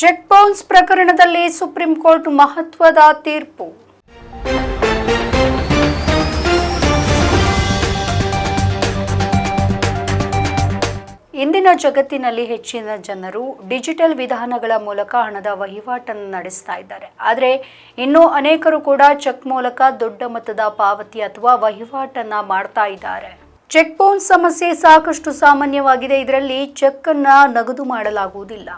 Check bounce ಪ್ರಕರಣದಲ್ಲಿ supreme court ಮಹತ್ವದ ತೀರ್ಪು. ಇಂದಿನ ಜಗತ್ತಿನಲ್ಲಿ ಹೆಚ್ಚಿನ ಜನರು ಡಿಜಿಟಲ್ ವಿಧಾನಗಳ ಮೂಲಕ ಹಣದ ವಹಿವಾಟನ್ನು ನಡೆಸ್ತಾ ಇದ್ದಾರೆ. ಆದರೆ ಇನ್ನೂ ಅನೇಕರು ಕೂಡ ಚೆಕ್ ಮೂಲಕ ದೊಡ್ಡ ಮೊತ್ತದ ಪಾವತಿ ಅಥವಾ ವಹಿವಾಟನ್ನ ಮಾಡ್ತಾ ಇದ್ದಾರೆ. ಚೆಕ್ ಬೌನ್ಸ್ ಸಮಸ್ಯೆ ಸಾಕಷ್ಟು ಸಾಮಾನ್ಯವಾಗಿದೆ. ಇದರಲ್ಲಿ ಚೆಕ್ ಅನ್ನ ನಗದು ಮಾಡಲಾಗುವುದಿಲ್ಲ.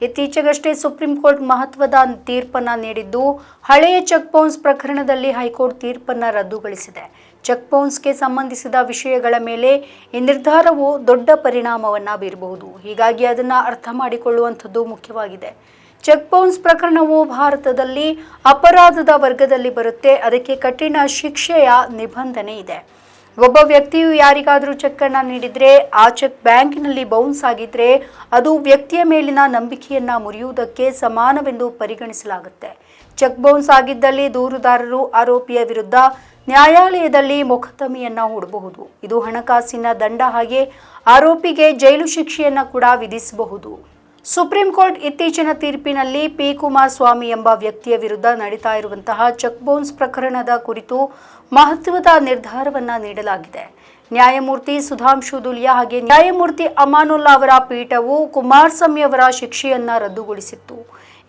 ಇತ್ತೀಚೆಗಷ್ಟೇ ಸುಪ್ರೀಂ ಕೋರ್ಟ್ ಮಹತ್ವದ ತೀರ್ಪನ್ನ ನೀಡಿದ್ದು ಹಳೆಯ ಚೆಕ್ ಬೌನ್ಸ್ ಪ್ರಕರಣದಲ್ಲಿ ಹೈಕೋರ್ಟ್ ತೀರ್ಪನ್ನ ರದ್ದುಗೊಳಿಸಿದೆ. ಚೆಕ್ ಬೌನ್ಸ್ಗೆ ಸಂಬಂಧಿಸಿದ ವಿಷಯಗಳ ಮೇಲೆ ಈ ನಿರ್ಧಾರವು ದೊಡ್ಡ ಪರಿಣಾಮವನ್ನು ಬೀರಬಹುದು. ಹೀಗಾಗಿ ಅದನ್ನ ಅರ್ಥ ಮಾಡಿಕೊಳ್ಳುವಂಥದ್ದು ಮುಖ್ಯವಾಗಿದೆ. ಚೆಕ್ ಬೌನ್ಸ್ ಪ್ರಕರಣವು ಭಾರತದಲ್ಲಿ ಅಪರಾಧದ ವರ್ಗದಲ್ಲಿ ಬರುತ್ತೆ. ಅದಕ್ಕೆ ಕಠಿಣ ಶಿಕ್ಷೆಯ ನಿಬಂಧನೆ ಇದೆ. ಒಬ್ಬ ವ್ಯಕ್ತಿಯು ಯಾರಿಗಾದರೂ ಚೆಕ್ ಅನ್ನ ನೀಡಿದ್ರೆ ಆ ಚೆಕ್ ಬ್ಯಾಂಕಿನಲ್ಲಿ ಬೌನ್ಸ್ ಆಗಿದ್ರೆ ಅದು ವ್ಯಕ್ತಿಯ ಮೇಲಿನ ನಂಬಿಕೆಯನ್ನ ಮುರಿಯುವುದಕ್ಕೆ ಸಮಾನವೆಂದು ಪರಿಗಣಿಸಲಾಗುತ್ತೆ. ಚೆಕ್ ಬೌನ್ಸ್ ಆಗಿದ್ದಲ್ಲಿ ದೂರುದಾರರು ಆರೋಪಿಯ ವಿರುದ್ಧ ನ್ಯಾಯಾಲಯದಲ್ಲಿ ಮೊಕದ್ದಮೆಯನ್ನ ಹೂಡಬಹುದು. ಇದು ಹಣಕಾಸಿನ ದಂಡ ಹಾಗೆ ಆರೋಪಿಗೆ ಜೈಲು ಶಿಕ್ಷೆಯನ್ನ ಕೂಡ ವಿಧಿಸಬಹುದು. ಸುಪ್ರೀಂ ಕೋರ್ಟ್ ಇತ್ತೀಚಿನ ತೀರ್ಪಿನಲ್ಲಿ ಪಿ ಕುಮಾರಸ್ವಾಮಿ ಎಂಬ ವ್ಯಕ್ತಿಯ ವಿರುದ್ಧ ನಡೀತಾ ಇರುವಂತಹ ಚೆಕ್ ಬೌನ್ಸ್ ಪ್ರಕರಣದ ಕುರಿತು ಮಹತ್ವದ ನಿರ್ಧಾರವನ್ನ ನೀಡಲಾಗಿದೆ. ನ್ಯಾಯಮೂರ್ತಿ ಸುಧಾಂಶು ದುಲಿಯಾ ಹಾಗೆ ನ್ಯಾಯಮೂರ್ತಿ ಅಮಾನುಲ್ಲಾ ಅವರ ಪೀಠವು ಕುಮಾರಸ್ವಾಮಿ ಅವರ ಶಿಕ್ಷೆಯನ್ನ ರದ್ದುಗೊಳಿಸಿತ್ತು.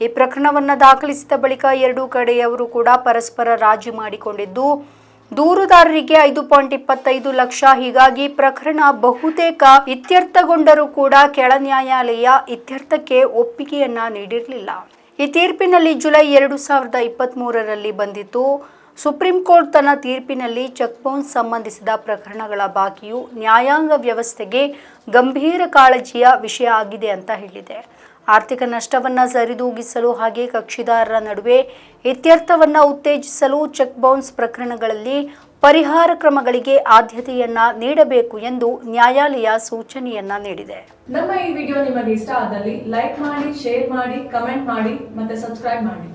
ಈ ಪ್ರಕರಣವನ್ನು ದಾಖಲಿಸಿದ ಬಳಿಕ ಎರಡೂ ಕಡೆಯವರು ಕೂಡ ಪರಸ್ಪರ ರಾಜಿ ಮಾಡಿಕೊಂಡಿದ್ದು ದೂರುದಾರರಿಗೆ ಐದು ಪಾಯಿಂಟ್ ಇಪ್ಪತ್ತೈದು ಲಕ್ಷ. ಹೀಗಾಗಿ ಪ್ರಕರಣ ಬಹುತೇಕ ಇತ್ಯರ್ಥಗೊಂಡರೂ ಕೂಡ ಕೆಳ ನ್ಯಾಯಾಲಯ ಇತ್ಯರ್ಥಕ್ಕೆ ಒಪ್ಪಿಗೆಯನ್ನ ನೀಡಿರಲಿಲ್ಲ. ಈ ತೀರ್ಪಿನಲ್ಲಿ ಜುಲೈ ಎರಡು ಸಾವಿರದ ಇಪ್ಪತ್ತ್ ಬಂದಿತ್ತು. ಸುಪ್ರೀಂ ಕೋರ್ಟ್ ತನ್ನ ತೀರ್ಪಿನಲ್ಲಿ ಚೆಕ್ ಬೌನ್ಸ್ ಸಂಬಂಧಿಸಿದ ಪ್ರಕರಣಗಳ ಬಾಕಿಯು ನ್ಯಾಯಾಂಗ ವ್ಯವಸ್ಥೆಗೆ ಗಂಭೀರ ಕಾಳಜಿಯ ವಿಷಯ ಆಗಿದೆ ಅಂತ ಹೇಳಿದೆ. ಆರ್ಥಿಕ ನಷ್ಟವನ್ನ ಸರಿದೂಗಿಸಲು ಹಾಗೆ ಕಕ್ಷಿದಾರರ ನಡುವೆ ಇತ್ಯರ್ಥವನ್ನ ಉತ್ತೇಜಿಸಲು ಚೆಕ್ ಬೌನ್ಸ್ ಪ್ರಕರಣಗಳಲ್ಲಿ ಪರಿಹಾರ ಕ್ರಮಗಳಿಗೆ ಆದ್ಯತೆಯನ್ನ ನೀಡಬೇಕು ಎಂದು ನ್ಯಾಯಾಲಯ ಸೂಚನೆಯನ್ನ ನೀಡಿದೆ. ನಮ್ಮ ಈ ವಿಡಿಯೋ ನಿಮಗೆ ಇಷ್ಟ ಆದಲ್ಲಿ ಲೈಕ್ ಮಾಡಿ, ಶೇರ್ ಮಾಡಿ, ಕಮೆಂಟ್ ಮಾಡಿ ಮತ್ತೆ ಸಬ್ಸ್ಕ್ರೈಬ್ ಮಾಡಿ.